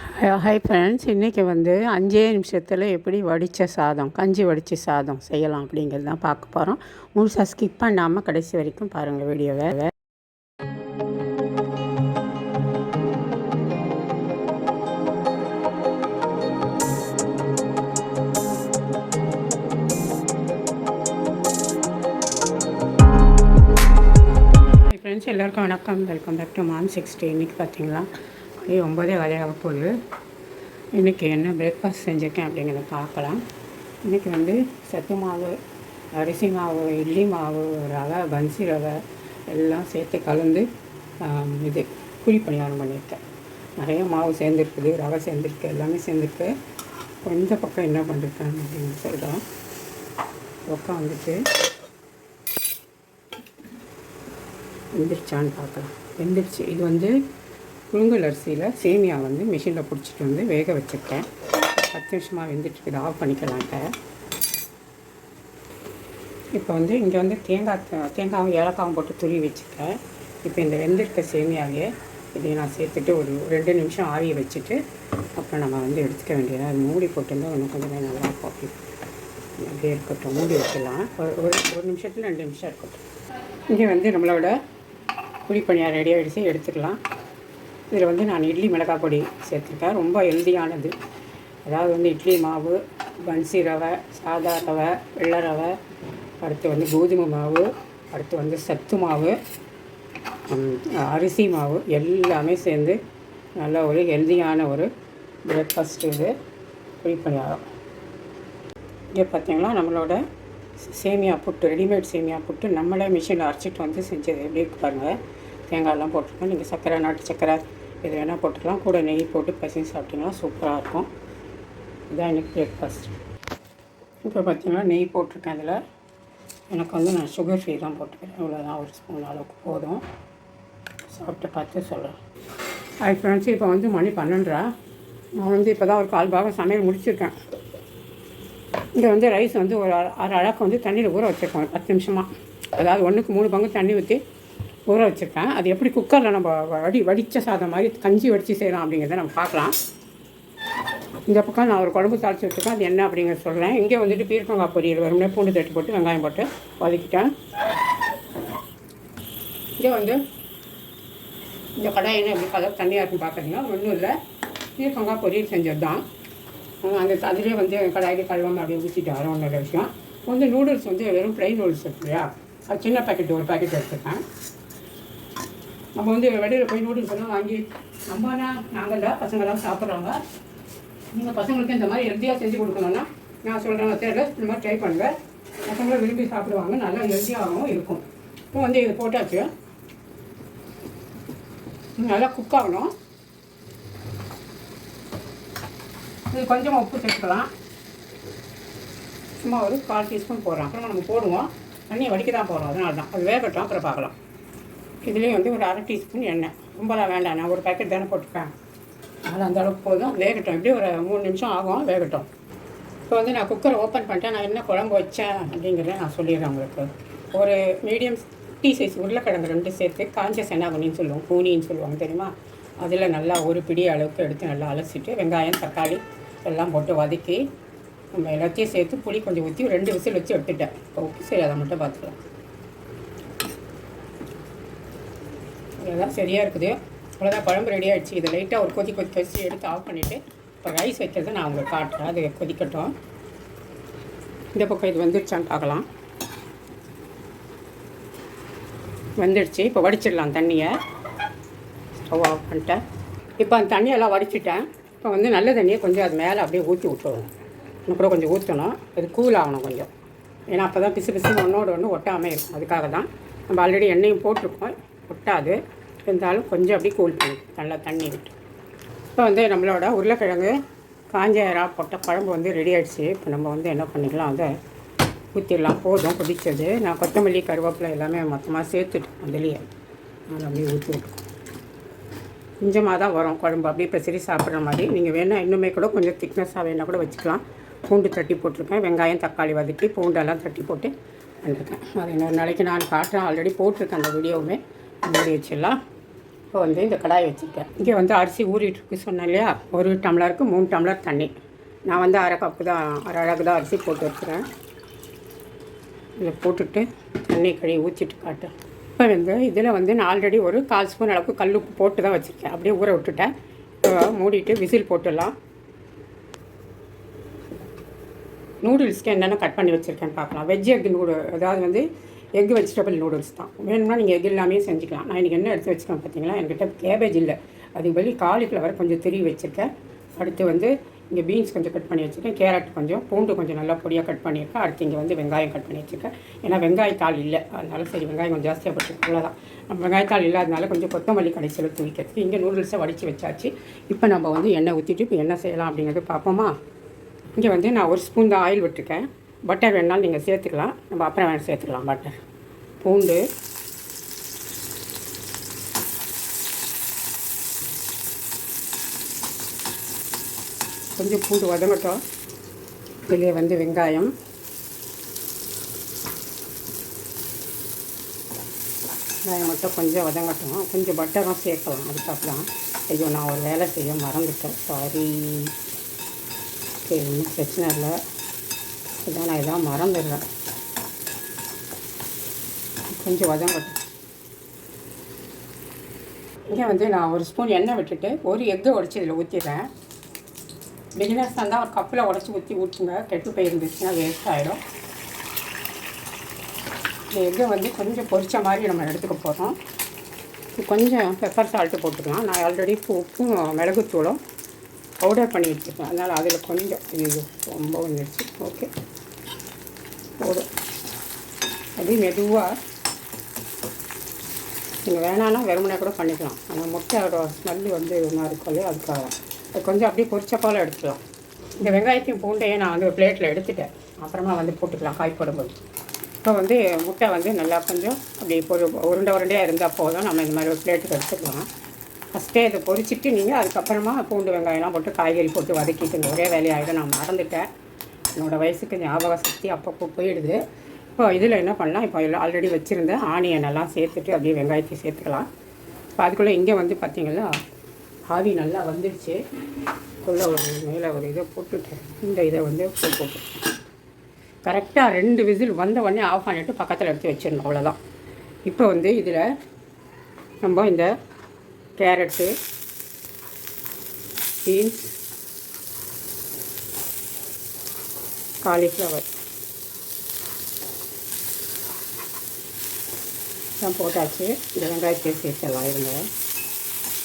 Hi friends இன்றைக்கி வந்து அஞ்சே நிமிஷத்தில் எப்படி வடித்த சாதம் கஞ்சி வடித்த சாதம் செய்யலாம் அப்படிங்கிறது தான் பார்க்க போகிறோம் முழுசாக ஸ்கிப் பண்ணாமல் கடைசி வரைக்கும் பாருங்கள் வீடியோவை. ஃப்ரெண்ட்ஸ் எல்லாருக்கும் வணக்கம். Welcome back to mom sixty இன்றைக்கி பார்த்தீங்களா மணி ஒம்பதே வேலையாக போகுது. இன்றைக்கி என்ன பிரேக்ஃபாஸ்ட் செஞ்சுருக்கேன் அப்படிங்கிறத பார்க்கலாம். இன்றைக்கி வந்து சத்து மாவு அரிசி மாவு இட்லி மாவு ரவை பன்சி ரவை எல்லாம் சேர்த்து கலந்து இது குழி பணியாரம் பண்ணியிருக்கேன். நிறைய மாவு சேர்ந்துருக்குது ரவை சேர்ந்துருக்கு எல்லாமே சேர்ந்துருக்கு. இந்த பக்கம் என்ன பண்ணிருக்கேன் அப்படின்னு சொல்கிறோம் பக்கம் வந்துட்டு எந்திரிச்சான்னு பார்க்கலாம். எந்திரிச்சு இது வந்து புழுங்கல் அரிசியில் சேமியா வந்து மிஷினில் பிடிச்சிட்டு வந்து வேக வச்சுருக்கேன். பத்து நிமிஷமாக வெந்துட்டுருக்குது. ஆஃப் பண்ணிக்கலான்ட்ட இப்போ. வந்து இங்கே வந்து தேங்காய் தேங்காயும் ஏலக்காவும் போட்டு துருவி வச்சுருக்கேன். இப்போ இந்த வெந்திருக்க சேமியாவே இதை நான் சேர்த்துட்டு ஒரு ரெண்டு நிமிஷம் ஆவியை வச்சுட்டு அப்புறம் நம்ம வந்து எடுத்துக்க வேண்டியது. அது மூடி போட்டிருந்தால் இன்னும் கொஞ்சம் நல்லா இருக்கும். அப்படியே இருக்கட்டும். மூடி வைக்கலாம் ஒரு ஒரு ஒரு நிமிஷத்தில் ரெண்டு நிமிஷம் இருக்கட்டும். இங்கே வந்து நம்மளோட குழிப்பணியாக ரெடி ஆகிடுச்சு எடுத்துக்கலாம். இதில் வந்து நான் இட்லி மிளகாய் பொடி சேர்த்துருக்கேன். ரொம்ப ஹெல்தியானது அதாவது வந்து இட்லி மாவு பன்சி ரவை சாதா ரவை வெள்ளை ரவை அடுத்து வந்து கோதுமை மாவு அடுத்து வந்து சத்து மாவு அரிசி மாவு எல்லாமே சேர்ந்து நல்ல ஒரு ஹெல்தியான ஒரு பிரேக்ஃபாஸ்ட் இது. குழிப்பணியாரம் இங்கே பார்த்தீங்களா நம்மளோட சேமியா புட்டு ரெடிமேட் சேமியா புட்டு நம்மளே மிஷினில் அரைச்சிட்டு வந்து செஞ்சது. எப்படி பாருங்கள் தேங்காயெல்லாம் போட்டிருக்கோம். நீங்கள் சர்க்கரை நாட்டு சர்க்கரை இது வேணால் போட்டுக்கலாம். கூட நெய் போட்டு பசங்க சாப்பிட்டிங்கன்னா சூப்பராக இருக்கும். இதான் எனக்கு பிரேக்ஃபாஸ்ட் இப்போ பார்த்தீங்கன்னா நெய் போட்டிருக்கேன் அதில் எனக்கு வந்து நான் சுகர் ஃப்ரீ தான் போட்டுக்கிறேன். இவ்வளோதான் ஒரு ஸ்பூன் அளவுக்கு போதும். சாப்பிட்டு பார்த்து சொல்கிறேன் ஹாய் ஃப்ரெண்ட்ஸ் இப்போ வந்து மணி பன்னெண்டரா. நான் வந்து இப்போ தான் ஒரு கால் பாகம் சமையல் முடிச்சிருக்கேன். இங்கே வந்து ரைஸ் வந்து ஒரு அரை அழகாக வந்து தண்ணியில் ஊற வச்சுருக்கோம். பத்து நிமிஷமாக அதாவது ஒன்றுக்கு மூணு பங்கு தண்ணி ஊற்றி ஊற வச்சுருக்கேன். அது எப்படி குக்கரில் நம்ம வடி வடித்த சாதம் மாதிரி கஞ்சி வடித்து செய்யலாம் அப்படிங்கிறத நம்ம பார்க்கலாம். இந்த பக்கம் நான் ஒரு குழம்பு தாளித்து வச்சுருக்கேன். அது என்ன அப்படிங்கிறத சொல்கிறேன் இங்கே வந்துட்டு பீர்க்கங்காய் பொரியல் வரும்னே பூண்டு தட்டி போட்டு வெங்காயம் போட்டு வதக்கிட்டேன். இங்கே வந்து இந்த கடாய் என்ன எப்படி கலர் தண்ணியாக இருக்குன்னு பார்க்குறீங்க ஒன்றும் இல்லை. பீர்க்கங்காய் பொரியல் செஞ்சது தான் அந்த அதிலே வந்து கடாயிலே கழுவாமல் அப்படியே ஊற்றிட்டு வரோம் ஒன்றும் விஷயம். வந்து நூடுல்ஸ் வந்து வெறும் ப்ளைன் நூடுல்ஸ் இருக்கு இல்லையா? அது சின்ன பேக்கெட் ஒரு பேக்கெட் எடுத்துருக்கேன். நம்ம வந்து வெளியில் போய் நூடுல்ஸ் எல்லாம் வாங்கி நம்மனா நாங்கள் தான் பசங்களாம் சாப்பிட்றாங்க நீங்கள் பசங்களுக்கு இந்த மாதிரி ஹெல்த்தியாக செஞ்சு கொடுக்கணும்னா நான் சொல்கிறேன் தெரியல இந்த மாதிரி ட்ரை பண்ணுவேன். பசங்களும் விரும்பி சாப்பிடுவாங்க நல்லா ஹெல்த்தியாகவும் இருக்கும். இப்போ வந்து இது போட்டாச்சு. நல்லா குக் ஆகணும். இது கொஞ்சம் உப்பு சேர்த்துக்கலாம். சும்மா ஒரு கால் டீஸ்பூன் போடுறோம் அப்புறம் நம்ம போடுவோம். தண்ணியை வடிக்க தான் போகிறோம் அதனால தான் அது வேகட்டும் அப்புறம் பார்க்கலாம். இதுலேயும் வந்து ஒரு அரை டீஸ்பூன் எண்ணெய். ரொம்பலாம் வேண்டாம் நான் ஒரு பேக்கெட் தானே போட்டுப்பேன் அதனால் அந்த அளவுக்கு போதும். வேகட்டும். இப்படி ஒரு மூணு நிமிஷம் ஆகும் வேகட்டும். இப்போ வந்து நான் குக்கரை ஓப்பன் பண்ணிட்டேன். நான் என்ன குழம்பு வச்சேன் அப்படிங்கிறத நான் சொல்லிடுறேன் உங்களுக்கு. ஒரு மீடியம் டீ சைஸ் உருளைக்கிழங்கு ரெண்டு சேர்த்து காஞ்ச சென்னாகுனின்னு சொல்லுவோம் கூனின்னு சொல்லுவாங்க தெரியுமா? அதில் நல்லா ஒரு பிடி அளவுக்கு எடுத்து நல்லா அலசிட்டு வெங்காயம் தக்காளி எல்லாம் போட்டு வதக்கி நம்ம எல்லாத்தையும் சேர்த்து புளி கொஞ்சம் ஊற்றி ரெண்டு விசில் வச்சு எடுத்துட்டேன். இப்போ சரி அதை மட்டும் பார்த்துக்கலாம். இதெல்லாம் சரியாக இருக்குது? அவ்வளோதான் குழம்பு ரெடி ஆகிடுச்சு இதை லைட்டாக ஒரு கொதி கொதி வச்சு எடுத்து ஆஃப் பண்ணிவிட்டு இப்போ ரைஸ் வைக்கிறத நான் உங்களுக்கு காட்டுறேன். அது கொதிக்கட்டும். இந்த பக்கம் இது வந்துடுச்சான்னு பார்க்கலாம். வந்துடுச்சு இப்போ வடிச்சிடலாம் தண்ணியை. ஸ்டவ் ஆஃப் பண்ணிட்டேன். இப்போ அந்த தண்ணியெல்லாம் வடிச்சிட்டேன். இப்போ வந்து நல்ல தண்ணியை கொஞ்சம் அது மேலே அப்படியே ஊற்றி விட்டுருவோம். இன்னும் கூட கொஞ்சம் ஊற்றணும் அது கூல் ஆகணும் கொஞ்சம். ஏன்னா அப்போ தான் பிசு பிசுன்னு ஒன்றோடு ஒன்று ஒட்டாமல் இருக்கும். அதுக்காக தான் நம்ம ஆல்ரெடி எண்ணெயும் போட்டிருக்கோம். ஒட்டாது. இருந்தாலும் கொஞ்சம் அப்படியே கூல் பண்ணி. நல்லா தண்ணி விட்டு இப்போ வந்து நம்மளோட உருளைக்கிழங்கு காஞ்ச இறா போட்ட குழம்பு வந்து ரெடி ஆகிடுச்சு இப்போ நம்ம வந்து என்ன பண்ணிக்கலாம் அதை ஊற்றிடலாம் போதும் குடித்தது நான் கொத்தமல்லி கருவேப்பிலை எல்லாமே மொத்தமாக சேர்த்துட்டேன் அதுலேயே நான் அப்படியே ஊற்றி விட்டுருக்கோம் கொஞ்சமாக தான் வரும் குழம்பு. அப்படியே இப்போ சரி சாப்பிட்ற மாதிரி. நீங்கள் வேணால் இன்னுமே கூட கொஞ்சம் திக்னஸாக வேணால் கூட வச்சுக்கலாம். பூண்டு தட்டி போட்டிருக்கேன். வெங்காயம் தக்காளி வதக்கி பூண்டெல்லாம் தட்டி போட்டு பண்ணிருக்கேன் அது இன்னொரு நாளைக்கு நான் காட்டுறேன். ஆல்ரெடி போட்டிருக்கேன் அந்த வீடியோவுமே மூடி வச்சிடலாம் இப்போ வந்து இந்த கடாய் வச்சுருக்கேன். இங்கே வந்து அரிசி ஊறிட்டுருக்கு சொன்னேன் இல்லையா ஒரு டம்ளருக்கு மூணு டம்ளர் தண்ணி. நான் வந்து அரை கப்பு தான் அரை அழகு தான் அரிசி போட்டு வச்சுக்கிறேன் இதை போட்டுட்டு தண்ணி கழுவி ஊற்றிட்டு காட்டேன் இப்போ வந்து இதில் வந்து நான் ஆல்ரெடி ஒரு கால் ஸ்பூன் அளவுக்கு கல் உப்பு போட்டு தான் வச்சுருக்கேன். அப்படியே ஊற விட்டுட்டேன். இப்போ மூடிட்டு விசில் போட்டுடலாம். நூடுல்ஸ்க்கு என்னென்ன கட் பண்ணி வச்சுருக்கேன்னு பார்க்கலாம். வெஜ் எக் நூடு அதாவது வந்து எக் வெஜிடபிள் நூடுல்ஸ் தான். வேணும்னா நீங்கள் எக் எல்லாமே செஞ்சுக்கலாம். நான் இன்றைக்கி என்ன எடுத்து வச்சுருக்கேன் பார்த்தீங்களா? என்கிட்ட கேபேஜ் இல்லை. அதுக்கு வெளியே காலிஃப்ளவர் கொஞ்சம் திருவி வச்சுருக்கேன். அடுத்து வந்து இங்கே பீன்ஸ் கொஞ்சம் கட் பண்ணி வச்சுருக்கேன். கேரட் கொஞ்சம் பூண்டு கொஞ்சம் நல்லா பொடியாக கட் பண்ணியிருக்கேன். அடுத்து இங்கே வந்து வெங்காயம் கட் பண்ணி வச்சுருக்கேன். ஏன்னா வெங்காயத்தாள் இல்லை. அதனால சரி வெங்காயம் கொஞ்சம் ஜாஸ்தியாக போட்டுருக்கேன் அவ்வளோதான் நம்ம வெங்காயத்தாள் இல்லாதனால கொஞ்சம் கொத்தமல்லி கடைசியில் தூவிக்கிறதுக்கு இங்கே நூடுல்ஸை வடித்து வச்சாச்சு. இப்போ நம்ம வந்து எண்ணெய் ஊற்றிட்டு இப்போ என்ன செய்யலாம் அப்படிங்கிறது பார்ப்போமா? இங்கே வந்து நான் ஒரு ஸ்பூன் தான் ஆயில் விட்டுருக்கேன். பட்டர் வேணாலும் நீங்கள் சேர்த்துக்கலாம். நம்ம அப்புறம் வேணும் சேர்த்துக்கலாம் பட்டர் பூண்டு. கொஞ்சம் பூண்டு வதங்கட்டும். வெளியே வந்து வெங்காயம். வெங்காயம் மட்டும் கொஞ்சம் வதங்கட்டும். கொஞ்சம் பட்டரும் சேர்க்கலாம் அதுக்கப்புறம். ஐயோ நான் ஒரு வேலை செய்ய மறந்துட்டேன். சாரி சரி ஒன்றும் பிரச்சனை இல்லை. இதான் நான் இதான் மறந்துடுறேன். கொஞ்சம் வதங்கட்டும் இங்கே வந்து நான் ஒரு ஸ்பூன் எண்ணெய் விட்டுட்டு ஒரு எக்கை உடச்சி இதில் ஊற்றிடுறேன் பிகினர்ஸ் இருந்தால் ஒரு கப்பில் உடச்சி ஊற்றி ஊற்றுங்க கெட்டு போயிருந்துச்சுன்னா வேஸ்ட் ஆகிடும் இந்த எக்கை வந்து கொஞ்சம் பொரித்த மாதிரி நம்ம எடுத்துக்க போகிறோம் கொஞ்சம் பெப்பர் சால்ட்டு போட்டுக்கலாம். நான் ஆல்ரெடி உப்பும் மிளகுத்தூளும் பவுடர் பண்ணி வச்சுருக்கேன். அதனால் அதில் கொஞ்சம் இது ரொம்ப வந்துடுச்சு ஓகே போதும் அப்படியே மெதுவாக நீங்கள் வேணான்னா வெறுமனே கூட பண்ணிக்கலாம். அந்த முட்டையோட ஸ்மெல்லு வந்து ஒன்றா இருக்கும் இல்லையா? அதுக்காக. அது கொஞ்சம் அப்படியே பொரிச்ச போல் எடுத்துக்கலாம். இந்த வெங்காயத்தையும் பூண்டையும் நான் வந்து ஒரு பிளேட்டில் எடுத்துட்டேன். அப்புறமா வந்து போட்டுக்கலாம் காய் போடும்போது. இப்போ வந்து முட்டை வந்து நல்லா கொஞ்சம் அப்படி பொரு உருண்டை உருண்டையாக இருந்தால் போதும். நம்ம இந்த மாதிரி ஒரு பிளேட்டுக்கு எடுத்துக்கலாம். ஃபஸ்ட்டே இதை பொறிச்சிட்டு நீங்கள் அதுக்கப்புறமா பூண்டு வெங்காயம்லாம் போட்டு காய்கறி போட்டு வதக்கிட்டு ஒரே வேலையாகிடும் நான் மறந்துட்டேன். என்னோடய வயசுக்கு ஞாபக சக்தி அப்பப்போ போயிடுது. இப்போ இதில் என்ன பண்ணலாம்? இப்போ ஆல்ரெடி வச்சுருந்த ஆனியன் எல்லாம் சேர்த்துட்டு அப்படியே வெங்காயத்தையும் சேர்த்துக்கலாம். இப்போ அதுக்குள்ளே இங்கே வந்து பார்த்திங்கன்னா ஆவி நல்லா வந்துடுச்சு. உள்ள ஒரு மேலே ஒரு இதை போட்டுட்டு இந்த இதை வந்து போட்டு. கரெக்டாக ரெண்டு விசில் வந்த உடனே ஆஃப் பண்ணிவிட்டு பக்கத்தில் எடுத்து வச்சிடணும். அவ்வளோதான் இப்போ வந்து இதில் நம்ம இந்த கேரட்டு பீன்ஸ் காலிஃப்ளவர். தான் போட்டாச்சு. இந்த வெங்காயத்தை சேர்த்தலாம் இருங்க.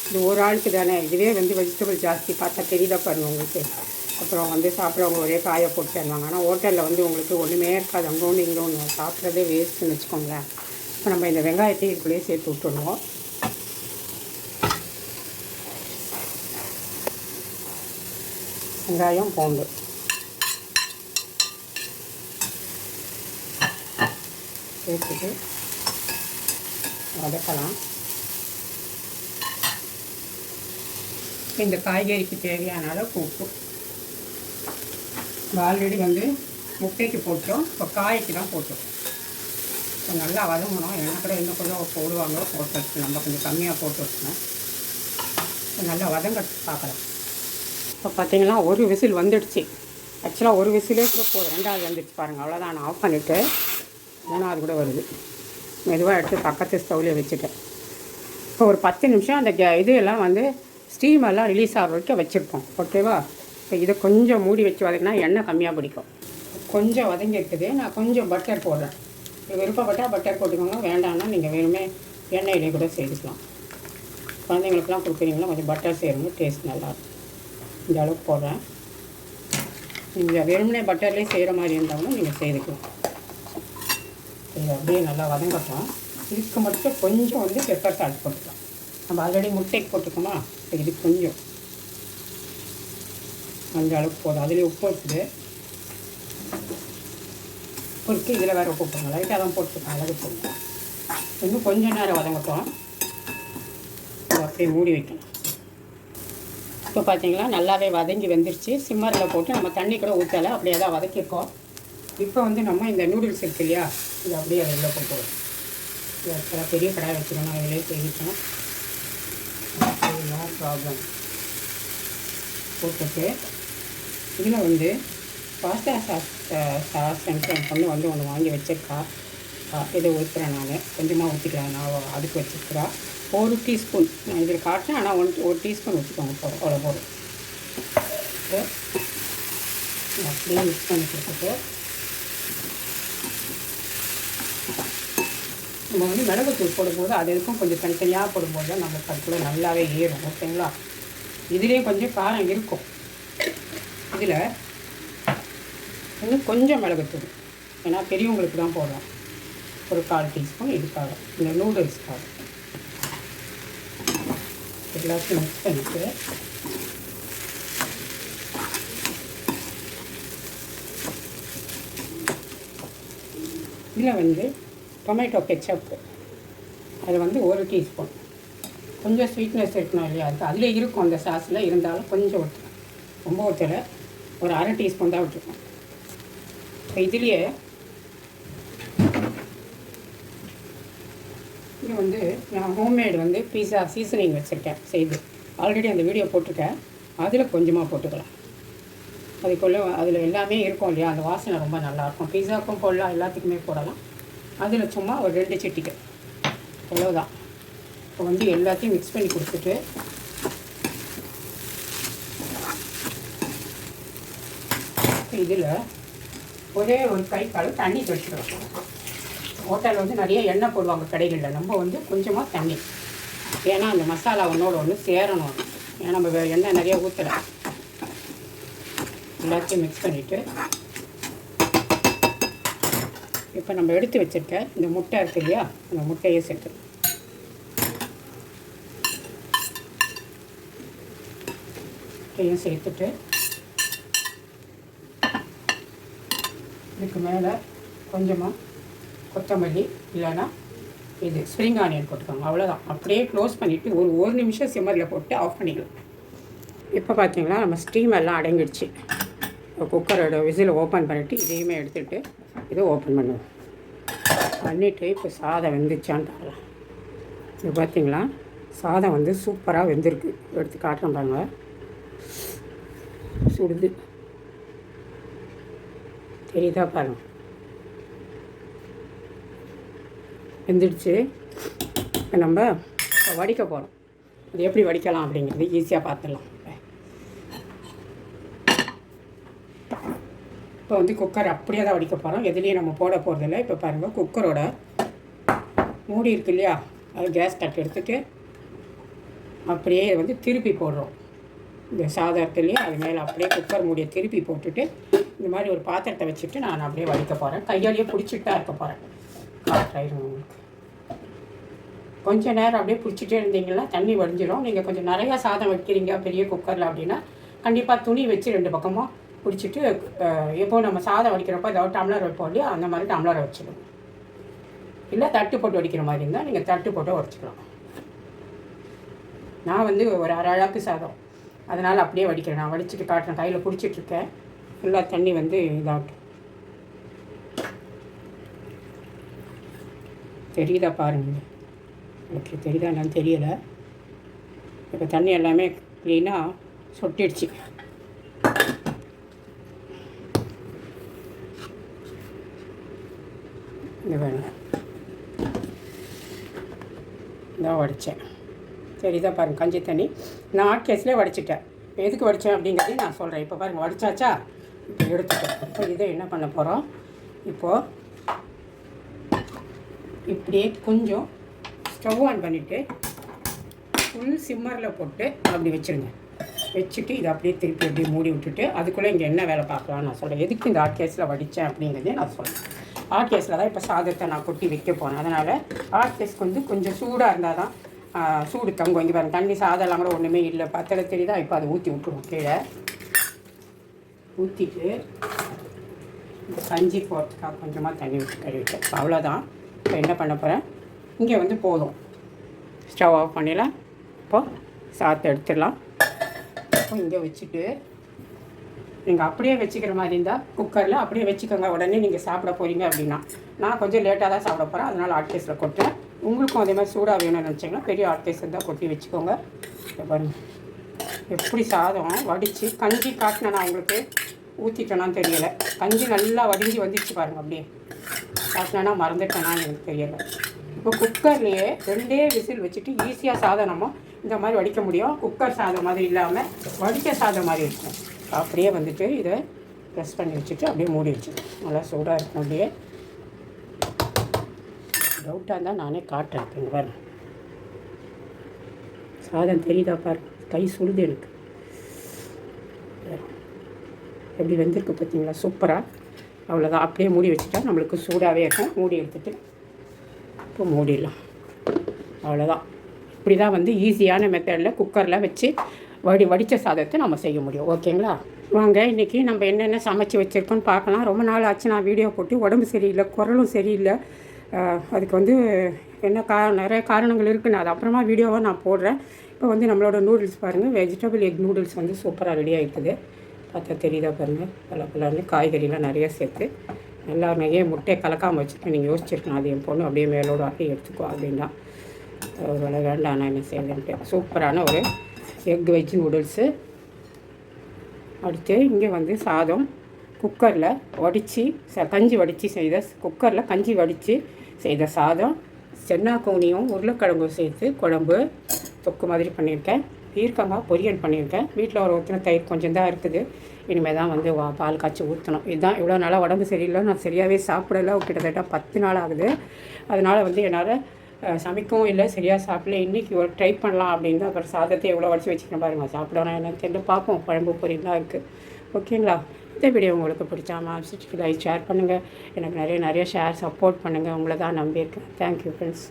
இது ஒரு ஆளுக்கு தானே. இதுவே வந்து வெஜிடபிள் ஜாஸ்தி. பார்த்தா தெரியுதா பாருங்கள் உங்களுக்கு. அப்புறம் வந்து சாப்பிட்றவங்க ஒரே காயை போட்டு தருவாங்க. ஆனால் ஹோட்டலில் வந்து உங்களுக்கு ஒன்றுமே இருக்காது. அங்கே ஒன்று இங்கே ஒன்று சாப்பிட்றதே வேஸ்ட்டுன்னு வச்சுக்கோங்களேன். இப்போ நம்ம இந்த வெங்காயத்தை இதுக்குள்ளேயே சேர்த்து விட்டுடுவோம் வெங்காயம் பூண்டு. சேர்த்துட்டு வதக்கலாம். இந்த காய்கறிக்கு தேவையான அளவு உப்பு. ஆல்ரெடி வந்து முட்டைக்கு போட்டோம் இப்போ காய்க்கு தான் போட்டோம். இப்போ நல்லா வதங்கணும். என்ன கூட இன்னும் கொஞ்சம் போடுவாங்களோ போட்டு வச்சு நம்ம கொஞ்சம் கம்மியாக போட்டு வச்சுனோம் இப்போ நல்லா வதங்க பார்க்கலாம். இப்போ பார்த்தீங்கன்னா ஒரு விசில் வந்துடுச்சு. ஆக்சுவலாக ஒரு விசிலே கூட போதும் ரெண்டாவது வந்துடுச்சு பாருங்கள் அவ்வளோதான் நான் ஆஃப் பண்ணிவிட்டு மூணாவது கூட வருது. மெதுவாக எடுத்து பக்கத்து ஸ்டவ்லேயே வச்சுட்டேன். இப்போ ஒரு பத்து நிமிஷம் அந்த கே இது எல்லாம் வந்து ஸ்டீம் எல்லாம் ரிலீஸ் ஆகிற வரைக்கும் வச்சுருப்போம். ஓகேவா இப்போ இதை கொஞ்சம் மூடி வச்சு வதக்கினா எண்ணெய் கம்மியாக பிடிக்கும். கொஞ்சம் வதங்கி இருக்குது. நான் கொஞ்சம் பட்டர் போடுறேன். விருப்பப்பட்டால் பட்டர் போட்டுக்கோங்க. வேண்டாம்னா நீங்கள் வேணுமே எண்ணெயிலே கூட செய்துக்கலாம் குழந்தைங்களுக்குலாம் கொடுக்குறீங்களா? கொஞ்சம் பட்டர் சேருங்க. டேஸ்ட் நல்லாயிருக்கும் இந்த அளவுக்கு போடுறேன். நீங்கள் வெறுமனே பட்டர்லேயே செய்கிற மாதிரி இருந்தாலும் நீங்கள் செய்துக்கலாம். இது அப்படியே நல்லா வதங்கட்டும். இதுக்கு மட்டும் கொஞ்சம் வந்து பெப்பர் சால்ட் போட்டுக்கலாம். நம்ம ஆல்ரெடி முட்டைக்கு போட்டுக்கோமா இது கொஞ்சம். அந்த அளவுக்கு போதும். அதுலேயே உப்பு இருக்குது. பொறுத்து இதில் வேறு உப்பு போடுங்க லைட்டாக தான் போட்டுக்கலாம் அழகு போட்டுக்கலாம். இன்னும் கொஞ்சம் நேரம் வதங்கட்டும். அப்படியே மூடி வைக்கணும் இப்போ பார்த்தீங்கன்னா நல்லாவே வதங்கி வெந்துருச்சு. சிம்மரில் போட்டு நம்ம தண்ணி கூட ஊற்றலை அப்படியே தான் வதக்கியிருக்கோம் இப்போ வந்து நம்ம இந்த நூடுல்ஸ் இருக்கு இல்லையா இது அப்படியே அதில் போட்டுருவோம் பெரிய கடாய் வச்சுக்கணும் அதிலே செய்விட்டோம் ப்ராப்ளம் போட்டுட்டு இதில் வந்து பாஸ்தா சாஸ் சாஸ் என் பொண்ணு வந்து ஒன்று வாங்கி வச்சிருக்கா. இதை ஊற்றுறேன் நான். கொஞ்சமாக ஊற்றிக்கிறேன் நான் அதுக்கு வச்சுருக்கிறா. ஒரு டீஸ்பூன். நான் இதில் காட்டினேன் ஆனால் ஒன் ஒரு டீஸ்பூன் வச்சுக்கோங்க. போகிறோம் அவ்வளோ போதும். அப்படியே மிக்ஸ் பண்ணி கொடுத்துட்டு நம்ம வந்து மிளகுத்தூள் போடும்போது அது எதுக்கும் கொஞ்சம் தனித்தனியாக போடும்போது தான் நம்ம அதுக்குள்ளே நல்லாவே ஏறும். ஓகேங்களா? இதுலேயும் கொஞ்சம் காரம் இருக்கும். இதில் இன்னும் கொஞ்சம் மிளகுத்தூள். ஏன்னா பெரியவங்களுக்கு தான் போடுறோம். ஒரு கால் டீஸ்பூன் இதுக்காக இந்த நூடுல்ஸ்க்காக எல்லாத்தையும் மிக்ஸ் பண்ணிட்டு இதில் வந்து டொமேட்டோ கெச்சப் அது வந்து ஒரு டீஸ்பூன். கொஞ்சம் ஸ்வீட்னஸ் இருக்கணும் இல்லையா? அது அதில் இருக்கும் அந்த சாஸில் இருந்தாலும் கொஞ்சம் ஊற்றணும் ரொம்ப ஊற்றலை ஒரு அரை டீஸ்பூன் தான் விட்டுருக்கோம் இப்போ இதுலேயே இது வந்து நான் ஹோம்மேடு வந்து பீஸா சீசனிங் வச்சுருக்கேன் செய்து. ஆல்ரெடி அந்த வீடியோ போட்டிருக்கேன். அதில் கொஞ்சமாக போட்டுக்கலாம். அதுக்குள்ளே அதில் எல்லாமே இருக்கும் இல்லையா? அந்த வாசனை ரொம்ப நல்லாயிருக்கும். பீஸாவுக்கும் போடலாம் எல்லாத்துக்குமே போடலாம். அதில் சும்மா ஒரு ரெண்டு சிட்டிக்கு அவ்வளோதான் இப்போ வந்து எல்லாத்தையும் மிக்ஸ் பண்ணி கொடுத்துட்டு இதில் ஒரே ஒரு கை கால் தண்ணி தெளிச்சிக்கலாம். ஹோட்டலில் வந்து நிறைய எண்ணெய் போடுவாங்க கடைகளில். நம்ம வந்து கொஞ்சமாக தண்ணி. ஏன்னா அந்த மசாலா ஒன்றோட ஒன்று சேரணும். ஏன்னா நம்ம வேறு எண்ணெய் நிறைய ஊற்றலை எல்லாத்தையும் மிக்ஸ் பண்ணிவிட்டு இப்போ நம்ம எடுத்து வச்சுருக்க இந்த முட்டை இருக்கு இல்லையா? அந்த முட்டையை சேர்த்து. முட்டையும் சேர்த்துட்டு இதுக்கு மேலே கொஞ்சமாக கொத்தமல்லி இல்லைன்னா இது ஸ்ப்ரிங் ஆனியன் போட்டுக்கோங்க. அவ்வளோதான் அப்படியே க்ளோஸ் பண்ணிவிட்டு ஒரு ஒரு நிமிஷம் சிம்மரில் போட்டு ஆஃப் பண்ணிக்கலாம். இப்போ பார்த்தீங்களா நம்ம ஸ்டீம் எல்லாம் அடங்கிடுச்சு. குக்கரோட விசில் ஓப்பன் பண்ணிவிட்டு இதையுமே எடுத்துகிட்டு இதை ஓப்பன் பண்ணுவோம். பண்ணிவிட்டு இப்போ சாதம் வெந்துச்சான்னு பார்க்கலாம். இது பார்த்தீங்களா சாதம் வந்து சூப்பராக வெந்திருக்கு. எடுத்து காட்டுறேன் பாருங்க. சுடுது. தெரியுதா பாருங்கள் வெந்துடுச்சு இப்போ நம்ம வடிக்க போகிறோம் அது எப்படி வடிக்கலாம் அப்படிங்கிறது ஈஸியாக பார்த்துடலாம். இப்போ வந்து குக்கர் அப்படியே தான் வடிக்க போகிறோம் எதுலேயும் நம்ம போட போகிறதில்ல இப்போ பாருங்கள் குக்கரோட மூடி இருக்கு இல்லையா? அது கேஸ் கட் எடுத்துட்டு அப்படியே வந்து திருப்பி போடுறோம். இந்த சாதம் இருக்கு இல்லையா? அது மேலே அப்படியே குக்கர் மூடியை திருப்பி போட்டுட்டு இந்த மாதிரி ஒரு பாத்திரத்தை வச்சுட்டு நான் அப்படியே வடிக்க போகிறேன் கையாலேயே பிடிச்சிட்டு தான் இருக்க போகிறேன் காட்டுறேன் உங்களுக்கு நேரம் அப்படியே பிடிச்சிட்டே இருந்தீங்கன்னா தண்ணி வடிஞ்சிடும் நீங்கள் கொஞ்சம் நிறையா சாதம் வைக்கிறீங்க பெரிய குக்கரில் அப்படின்னா கண்டிப்பாக துணி வச்சு ரெண்டு பக்கமும் பிடிச்சிட்டு எப்போ நம்ம சாதம் வடிக்கிறப்போ ஏதாவது டம்ளர் வைப்போம் இல்லையா அந்த மாதிரி டம்ளரை வச்சிடும் இல்லை தட்டு போட்டு வடிக்கிற மாதிரி இருந்தால் நீங்கள் தட்டு போட்டு உடச்சிக்கலாம். நான் வந்து ஒரு அரை அழகு சாதம். அதனால் அப்படியே வடிக்கிறேன். நான் வடிச்சிட்டு காட்டுறேன். கையில் பிடிச்சிட்ருக்கேன் ஃபுல்லாக தண்ணி வந்து இதாகட்டும் தெரியுதா பாருங்கள் ஓகே தெரியுதா என்னன்னு தெரியலை. இப்போ தண்ணி எல்லாமே க்ளீனாக சொட்டிடுச்சு. இது வேணும் இதான் வடித்தேன் தெரியுதா பாருங்கள் கஞ்சி தண்ணி. நான் ஆட் கேஸ்லேயே வடிச்சிட்டேன். இப்போ எதுக்கு வடித்தேன் அப்படிங்கிறதையும் நான் சொல்கிறேன் இப்போ பாருங்கள் வடிச்சாச்சா? இப்போ எடுத்துட்டேன் இப்போ இதை என்ன பண்ண போகிறோம் இப்போது இப்படியே கொஞ்சம் ஸ்டவ் ஆன் பண்ணிவிட்டு ஃபுல் சிம்மரில் போட்டு அப்படி வச்சுருங்க. வச்சுட்டு இதை அப்படியே திருப்பி அப்படியே மூடி விட்டுட்டு அதுக்குள்ளே இங்கே என்ன வேலை பார்க்கலாம்னு நான் சொல்கிறேன் எதுக்கு இந்த ஹாட் கேஸில் வடித்தேன் அப்படிங்கிறதே நான் சொல்கிறேன் ஹாட் கேஸில் தான் இப்போ சாதத்தை நான் கொட்டி வைக்க போனேன் அதனால் ஹாட் கேஸ்க்கு வந்து கொஞ்சம் சூடாக இருந்தால் தான் சூடு தங்கும் இங்கே பாருங்கள் தண்ணி சாதம் எல்லாம் கூட ஒன்றுமே இல்லை. பத்தலை தெரியுதா? இப்போ அதை ஊற்றி விட்டுருவோம் கீழே. ஊற்றிட்டு இந்த கஞ்சி போகிறதுக்காக கொஞ்சமாக தண்ணி விட்டு கழுவிட்டேன். அவ்வளோதான் இப்போ என்ன பண்ண போகிறேன் இங்கே வந்து போதும். ஸ்டவ் ஆஃப் பண்ணிடலாம். இப்போது சாத்தை எடுத்துடலாம். இப்போ இங்கே வச்சுட்டு நீங்கள் அப்படியே வச்சுக்கிற மாதிரி இருந்தால் குக்கரில் அப்படியே வச்சுக்கோங்க. உடனே நீங்கள் சாப்பிட போகிறீங்க அப்படின்னா. நான் கொஞ்சம் லேட்டாக தான் சாப்பிட போகிறேன் அதனால் ஹாட் கேஸில் கொட்டுறேன். உங்களுக்கும் அதே மாதிரி சூடாக வேணும்னு நினச்சிங்கன்னா பெரிய ஹாட் கேஸ் இருந்தால் கொட்டி வச்சுக்கோங்க. இதை பாருங்க. எப்படி சாதம் வடித்து கஞ்சி காட்டினேன் நான் உங்களுக்கு? ஊற்றிட்டேனான்னு தெரியலை. கஞ்சி நல்லா வடிஞ்சு வந்துச்சு பாருங்க அப்படியே. காட்டினா மறந்துட்டேனான்னு எனக்கு தெரியலை. இப்போ குக்கர்லேயே ரெண்டே விசில் வச்சுட்டு ஈஸியாக சாதம் நம்ம இந்த மாதிரி வடிக்க முடியும். குக்கர் சாதம் மாதிரி இல்லாமல் வடிக்க சாதம் மாதிரி இருக்கும். அப்படியே வந்துட்டு இதை ப்ரெஸ் பண்ணி வச்சுட்டு அப்படியே மூடி வச்சுக்கணும் நல்லா சூடாக இருக்கும் அப்படியே. டவுட்டாக இருந்தால் நானே காட்டுறேன் இங்கே பாருங்க. சாதம் தெரியுதா பாரு கை சுடுது எனக்கு எப்படி வெந்திருக்கு பார்த்தீங்களா? சூப்பராக அவ்வளோதான் அப்படியே மூடி வச்சுட்டா நம்மளுக்கு சூடாகவே இருக்கும். மூடி எடுத்துகிட்டு இப்போ மூடிடலாம். அவ்வளோதான் இப்படி தான் வந்து ஈஸியான மெத்தடில் குக்கரில் வச்சு வடி வடித்த சாதத்தை நம்ம செய்ய முடியும். ஓகேங்களா? வாங்க இன்றைக்கி நம்ம என்னென்ன சமைச்சு வச்சுருக்கோன்னு பார்க்கலாம். ரொம்ப நாள் ஆச்சு. நான் வீடியோ போட்டு உடம்பு சரியில்லை குரலும் சரியில்லை. அதுக்கு வந்து என்ன கா நிறைய காரணங்கள் இருக்குது நான் அது அப்புறமா வீடியோவாக நான் போடுறேன். இப்போ வந்து நம்மளோட நூடுல்ஸ் பாருங்கள் வெஜிடபிள் எக் நூடுல்ஸ் வந்து சூப்பராக ரெடி ஆகிருக்குது பார்த்தா தெரியுதா பாருங்கள் பல பலன்னு காய்கறிலாம் நிறைய சேர்த்து நல்லா நிறைய முட்டையை கலக்காமல் வச்சுட்டு நீங்கள் யோசிச்சிருக்கணும் அது என் பொண்ணு அப்படியே மேலோட அப்படியே எடுத்துக்கோ அப்படின்னா. ஒரு வேலை வேண்டாம் நான் என்ன செய்யலன்ட்டு சூப்பரான ஒரு எக் வெஜ் நூடுல்ஸு. அடுத்து இங்கே வந்து சாதம். குக்கரில் வடித்து ச கஞ்சி வடித்து செய்த குக்கரில் கஞ்சி வடித்து செய்த சாதம். சென்னா கோனியும் உருளைக்கிழங்கும் சேர்த்து குழம்பு தொக்கு மாதிரி பண்ணியிருக்கேன். பீர்க்கங்காய் பொரியல் பண்ணியிருக்கேன். வீட்டில் ஒரு ஊற்றின தயிர் கொஞ்சம் தான் இருக்குது. இனிமேல் தான் வந்து வா பால் காய்ச்சி ஊற்றணும் இதுதான் இவ்வளோ நாளாக உடம்பு சரியில்லை. நான் சரியாகவே சாப்பிடல. கிட்டத்தட்ட பத்து நாள் ஆகுது. அதனால் வந்து என்னால் சமைக்கவும் இல்லை. சரியாக சாப்பிடல. இன்றைக்கி ஒரு ட்ரை பண்ணலாம் அப்படின்னு தான் அப்புறம் சாதத்தை எவ்வளோ வடிச்சு வச்சுக்கணும் பாருங்கள் சாப்பிடணும் என்னன்னு தெரியல. பார்ப்போம். குழம்பு பொரியல்லாம் இருக்குது ஓகேங்களா? இந்த வீடியோ உங்களுக்கு பிடிச்சா மேம் லைக் ஷேர் பண்ணுங்கள் எனக்கு நிறைய நிறைய ஷேர் சப்போர்ட் பண்ணுங்கள் உங்களை தான் நம்பியிருக்கேன். Thank you friends